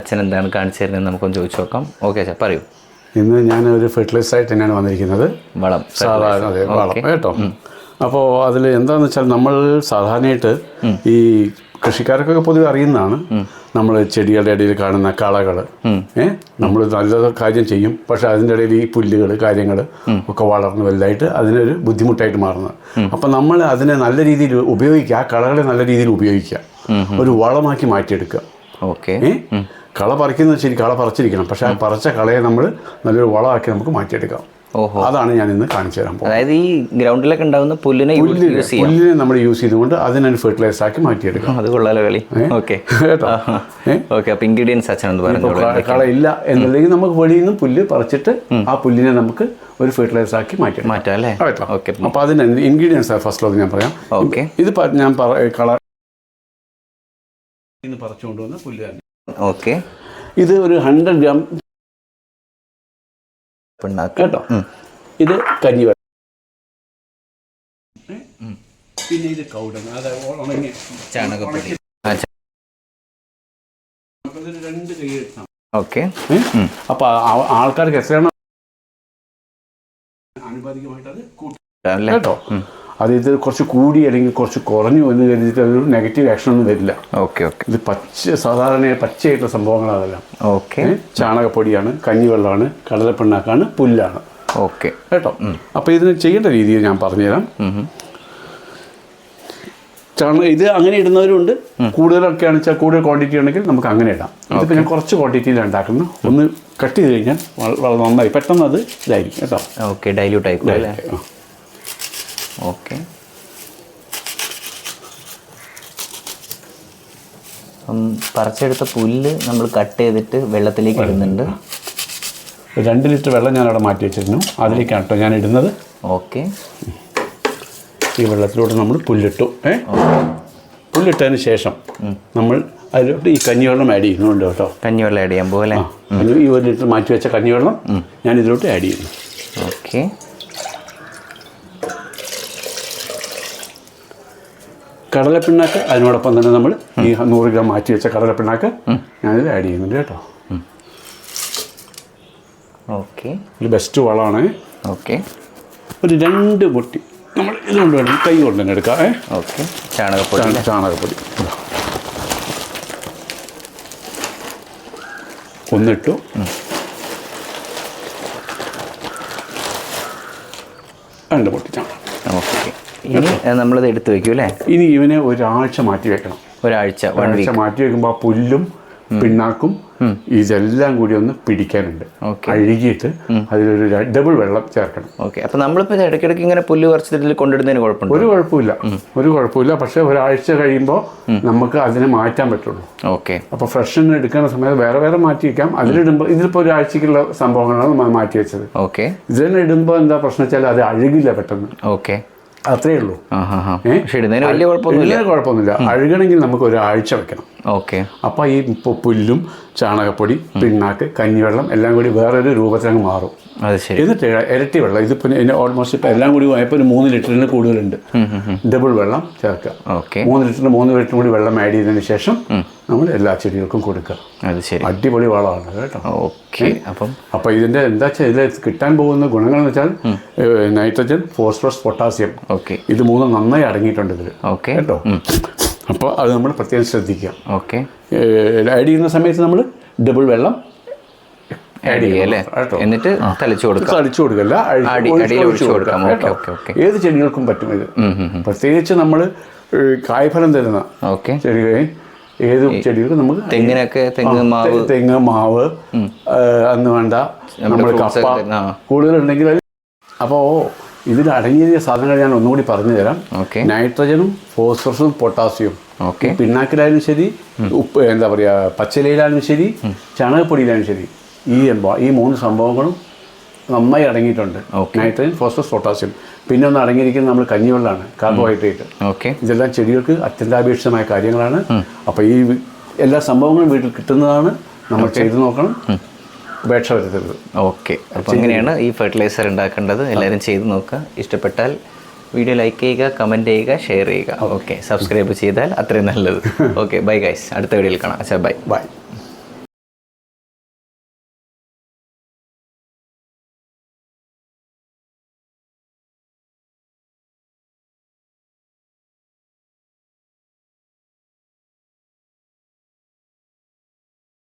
അച്ഛൻ എന്താണ് കാണിച്ചു തരുന്നത് നമുക്കൊന്ന് ചോദിച്ചു നോക്കാം. ഓക്കെ അച്ഛാ പറയൂ. ഇന്ന് ഞാൻ ഒരു ഫെർട്ടിലൈസർ ആയിട്ട് തന്നെയാണ് വന്നിരിക്കുന്നത്. വളം സാധാരണ അതെ വളം കേട്ടോ. അപ്പോൾ അതിൽ എന്താണെന്ന് വെച്ചാൽ നമ്മൾ സാധാരണയായിട്ട് ഈ കൃഷിക്കാർക്കൊക്കെ പൊതുവെ അറിയുന്നതാണ്. നമ്മൾ ചെടികളുടെ ഇടയിൽ കാണുന്ന കളകൾ ഏഹ് നമ്മൾ നല്ല കാര്യം ചെയ്യും. പക്ഷെ അതിന്റെ ഇടയിൽ ഈ പുല്ലുകൾ കാര്യങ്ങൾ ഒക്കെ വളർന്ന് വലുതായിട്ട് അതിനൊരു ബുദ്ധിമുട്ടായിട്ട് മാറുന്നത്. അപ്പം നമ്മൾ അതിനെ നല്ല രീതിയിൽ ഉപയോഗിക്കുക ആ കളകളെ നല്ല രീതിയിൽ ഉപയോഗിക്കുക. ഒരു വളമാക്കി മാറ്റിയെടുക്കുക. ഓക്കെ കള പറിക്കുന്നത് ശരി കള പറിച്ചിരിക്കണം. പക്ഷെ ആ പറിച്ച കളയെ നമ്മൾ നല്ലൊരു വളമാക്കി നമുക്ക് മാറ്റിയെടുക്കാം. ഓഹോ. അതാണ് ഞാൻ ഇന്ന് കാണിച്ചു തരാൻ പോകുന്നത്. അതായത് ഈ ഗ്രൗണ്ടിലൊക്കെ ഉണ്ടാവുന്ന പുല്ലിനെ പുല്ലിനെ നമ്മൾ യൂസ് ചെയ്തുകൊണ്ട് അതിനെ ഫെർട്ടിലൈസർ ആക്കി മാറ്റിയെടുക്കാം. അത് കൊള്ളാലോ കളി. ഓക്കെ? ഓക്കെ അപ്പൊ ഇൻഗ്രീഡിയൻസ് അച്ഛനെന്ന് ക- കളയില്ല എന്നുണ്ടെങ്കിൽ നമുക്ക് വെളിയിൽ നിന്ന് പുല്ല് പറിച്ചിട്ട് ആ പുല്ലിനെ നമുക്ക് ഒരു ഫെർട്ടിലൈസർ ആക്കി മാറ്റി മാറ്റാം അല്ലേ? ഓക്കെ. അപ്പോൾ അതിന് ഇൻഗ്രീഡിയൻസ് ഫസ്റ്റിലൊക്കെ ഞാൻ പറയാം. ഓക്കെ. ഇത് ഞാൻ കള ഇന്ന് പറിച്ചുകൊണ്ടുവന്ന പുല്ല് തന്നെ. ഓക്കെ. ഇത് ഒരു ഹൺഡ്രഡ് ഗ്രാം പിണ്ണാക്ക് കേട്ടോ? ഇത് കരിവെള്ളം പിന്നെ ഇത് കൗഡൻ അതായത് ഉണങ്ങിയ ചാണകപ്പൊടി. രണ്ട് കൈ എടുത്താൽ ഓക്കെ? അപ്പൊ ആൾക്കാർക്ക് എത്രയാണോ ആനുപാതികമായിട്ട് അത് കൂട്ടി. കേട്ടോ? അത് ഇത് കുറച്ച് കൂടി അല്ലെങ്കിൽ കുറച്ച് കുറഞ്ഞു എന്ന് കരുതിയിട്ട് അതൊരു നെഗറ്റീവ് ആക്ഷൻ ഒന്നും വരില്ല. ഓക്കെ ഓക്കെ ഇത് പച്ച സാധാരണ പച്ചയായിട്ടുള്ള സംഭവങ്ങളാണ് അതെല്ലാം ഓക്കെ ചാണകപ്പൊടിയാണ് കഞ്ഞിവെള്ളമാണ് കടലപ്പിണ്ണാക്കാണ് പുല്ലാണ്. ഓക്കെ കേട്ടോ? അപ്പോൾ ഇതിന് ചെയ്യേണ്ട രീതിയിൽ ഞാൻ പറഞ്ഞുതരാം. ചാണകം ഇത് അങ്ങനെ ഇടുന്നവരുണ്ട്. കൂടുതലൊക്കെ ആണെന്ന് വെച്ചാൽ കൂടുതൽ ക്വാണ്ടിറ്റി ഉണ്ടെങ്കിൽ നമുക്ക് അങ്ങനെ ഇടാം. ഇതിപ്പോൾ ഞാൻ കുറച്ച് ക്വാണ്ടിറ്റിയിൽ ഉണ്ടാക്കുന്നു ഒന്ന് കട്ട് ചെയ്ത് കഴിഞ്ഞാൽ വളരെ നന്നായി. പെട്ടെന്ന് അത് ഇതായിരിക്കും കേട്ടോ. ഓക്കെ ഡൈല്യൂട്ട് ആയിക്കോട്ടെ അല്ലേ. ഓക്കെ. അപ്പം പറിച്ചെടുത്ത പുല്ല് നമ്മൾ കട്ട് ചെയ്തിട്ട് വെള്ളത്തിലേക്ക് ഇടുന്നുണ്ട്. രണ്ട് ലിറ്റർ വെള്ളം ഞാൻ അവിടെ മാറ്റി വെച്ചിരുന്നു. അതിലേക്കാണ് കേട്ടോ ഞാൻ ഇടുന്നത്. ഓക്കെ. ഈ വെള്ളത്തിലോട്ട് നമ്മൾ പുല്ലിട്ടു. ഏ? പുല്ലിട്ടതിന് ശേഷം നമ്മൾ അതിലോട്ട് ഈ കഞ്ഞിവെള്ളം ആഡ് ചെയ്യുന്നുണ്ട് കേട്ടോ. കഞ്ഞിവെള്ളം ആഡ് ചെയ്യാൻ കഞ്ഞി ഈ ഒരു ലിറ്റർ മാറ്റി വെച്ച കഞ്ഞിവെള്ളം ഞാൻ ഇതിലോട്ട് ആഡ് ചെയ്യുന്നു. ഓക്കെ. കടലപ്പിണ്ണാക്ക് അതിനോടൊപ്പം തന്നെ നമ്മൾ ഈ നൂറ് ഗ്രാം മാറ്റി വെച്ച കടലപ്പിണ്ണാക്ക് ഞാനിത് ആഡ് ചെയ്യുന്നുണ്ട് കേട്ടോ. ഓക്കെ. ഒരു ബെസ്റ്റ് വളമാണ്. ഓക്കെ. ഒരു രണ്ട് പൊട്ടി. നമ്മൾ ഇതുകൊണ്ട് വേണം കൈ കൊണ്ട് തന്നെ എടുക്കാം ഏ? ഓക്കെ. ചാണകപ്പൊടി ചാണകപ്പൊടി. ഒന്നിട്ടു രണ്ട് പൊട്ടി ചാണകം ഓക്കെ ഇനി നമ്മളിത് എടുത്തു വെക്കും അല്ലേ? ഇനി ഇവനെ ഒരാഴ്ച മാറ്റി വെക്കണം. ഒരാഴ്ച ഒരാഴ്ച മാറ്റി വെക്കുമ്പോൾ ആ പുല്ലും പിണ്ണാക്കും. ഇതെല്ലാം കൂടി ഒന്ന് പിടിക്കാനുണ്ട്. അഴുകിയിട്ട് അതിലൊരു ഡബിൾ വെള്ളം ചേർക്കണം. ഓക്കെ. അപ്പൊ നമ്മളിപ്പോ ഇടയ്ക്കിടയ്ക്ക് ഇങ്ങനെ പുല്ല് കുറച്ചിട്ട് കൊണ്ടിടുന്നതിന് കുഴപ്പമില്ല ഒരു കുഴപ്പമില്ല. ഒരു കുഴപ്പമില്ല. പക്ഷെ ഒരാഴ്ച കഴിയുമ്പോൾ നമുക്ക് അതിനെ മാറ്റാൻ പറ്റുള്ളൂ. ഓക്കെ. അപ്പൊ ഫ്രഷ് എടുക്കുന്ന സമയത്ത് വേറെ വേറെ മാറ്റി വെക്കാം. അതിലിടുമ്പോൾ ഇതിലിപ്പോൾ ഒരാഴ്ചക്കുള്ള സംഭവങ്ങളാണ് നമ്മൾ മാറ്റി വെച്ചത്. ഓക്കെ. ഇതിനെ ഇടുമ്പോൾ എന്താ പ്രശ്നം വെച്ചാൽ അത് അഴുകില്ല പെട്ടെന്ന്. ഓക്കെ. അത്രേ ഉള്ളൂ? ഇടുന്നതിന് വലിയ കുഴപ്പമൊന്നുമില്ല. അഴുകണമെങ്കിൽ നമുക്ക് ഒരാഴ്ച വെക്കണം. ഓക്കെ. അപ്പോൾ ഈ പുല്ലും ചാണകപ്പൊടി പിണ്ണാക്ക് കഞ്ഞിവെള്ളം എല്ലാം കൂടി വേറൊരു രൂപത്തിലങ്ങ് മാറും. അത് ശരി. എന്നിട്ട് ഇരട്ടി വെള്ളം. ഇതിപ്പോൾ ഓൾമോസ്റ്റ് ഇപ്പോൾ എല്ലാം കൂടി ആയപ്പോൾ ഒരു മൂന്ന് ലിറ്ററിന് കൂടുതലുണ്ട്. ഡബിൾ വെള്ളം ചേർക്കുക. ഓക്കെ. മൂന്ന് ലിറ്ററിന് മൂന്ന് ലിറ്റർ കൂടി വെള്ളം ആഡ് ചെയ്തതിന് ശേഷം നമ്മൾ എല്ലാ ചെടികൾക്കും കൊടുക്കുക. അത് ശരി. അടിപൊളി വളമാണ് കേട്ടോ. ഓക്കെ. അപ്പം അപ്പോൾ ഇതിന്റെ എന്താ വെച്ചാൽ ഇതിൽ കിട്ടാൻ പോകുന്ന ഗുണങ്ങൾ എന്ന് വെച്ചാൽ നൈട്രജൻ ഫോസ്ഫറസ് പൊട്ടാസ്യം. ഓക്കെ. ഇത് മൂന്നും നന്നായി അടങ്ങിയിട്ടുണ്ട് ഇതിൽ ഓക്കെ. കേട്ടോ? അപ്പോൾ അത് നമ്മൾ പ്രത്യേകം ശ്രദ്ധിക്കുക. ഓക്കെ. ആഡ് ചെയ്യുന്ന സമയത്ത് നമ്മൾ ഡബിൾ വെള്ളം ആഡ് ചെയ്യാം അല്ലേ കേട്ടോ. എന്നിട്ട് തളിച്ചു കൊടുക്കുക തളിച്ചു കൊടുക്കല്ല ഒഴിച്ച് കൊടുക്കാം. ഏത് ചെടികൾക്കും പറ്റും ഇത്. പ്രത്യേകിച്ച് നമ്മൾ കായ്ഫലം തരുന്ന ഓക്കെ. ചെടികൾ ഏത് ചെടികൾക്ക് നമുക്ക് തെങ്ങിനൊക്കെ തെങ്ങ് മാവ്. തെങ്ങ് മാവ് അന്ന് വേണ്ട. നമ്മൾ കപ്പ. കൂടുതലുണ്ടെങ്കിൽ അപ്പോ അപ്പോൾ ഇതിൽ അടങ്ങിയ സാധനങ്ങൾ ഞാൻ ഒന്നുകൂടി പറഞ്ഞു തരാം. നൈട്രജനും ഫോസ്ഫറസും പൊട്ടാസ്യവും ഓക്കെ പിണ്ണാക്കിലായാലും ശരി ഉപ്പ് എന്താ പറയുക പച്ചിലയിലായാലും ശരി ചാണകപ്പൊടിയിലായാലും ശരി ഈ ഈ മൂന്ന് സംഭവങ്ങളും നന്നായി അടങ്ങിയിട്ടുണ്ട്. നൈട്രജൻ ഫോസ്ഫറസ് പൊട്ടാസ്യം പിന്നെ ഒന്ന് അടങ്ങിയിരിക്കുന്നത് നമ്മൾ കഞ്ഞിവെള്ളമാണ് കാർബോഹൈഡ്രേറ്റ് ഓക്കെ ഇതെല്ലാം ചെടികൾക്ക് അത്യന്താപേക്ഷിതമായ കാര്യങ്ങളാണ്. അപ്പോൾ ഈ എല്ലാ സംഭവങ്ങളും വീട്ടിൽ കിട്ടുന്നതാണ്. നമ്മൾ ചെയ്തു നോക്കണം. ഉപേക്ഷ വരുത്തരുത്. ഓക്കെ. അപ്പോൾ അങ്ങനെയാണ് ഈ ഫെർട്ടിലൈസർ ഉണ്ടാക്കേണ്ടത്. എല്ലാവരും ചെയ്ത് നോക്കുക. ഇഷ്ടപ്പെട്ടാൽ വീഡിയോ ലൈക്ക് ചെയ്യുക കമന്റ് ചെയ്യുക ഷെയർ ചെയ്യുക. ഓക്കെ. സബ്സ്ക്രൈബ് ചെയ്താൽ അത്രയും നല്ലത്. ഓക്കെ ബൈ ഗൈസ് അടുത്ത വീഡിയോയിൽ കാണാം. അച്ഛാ ബൈ ബൈ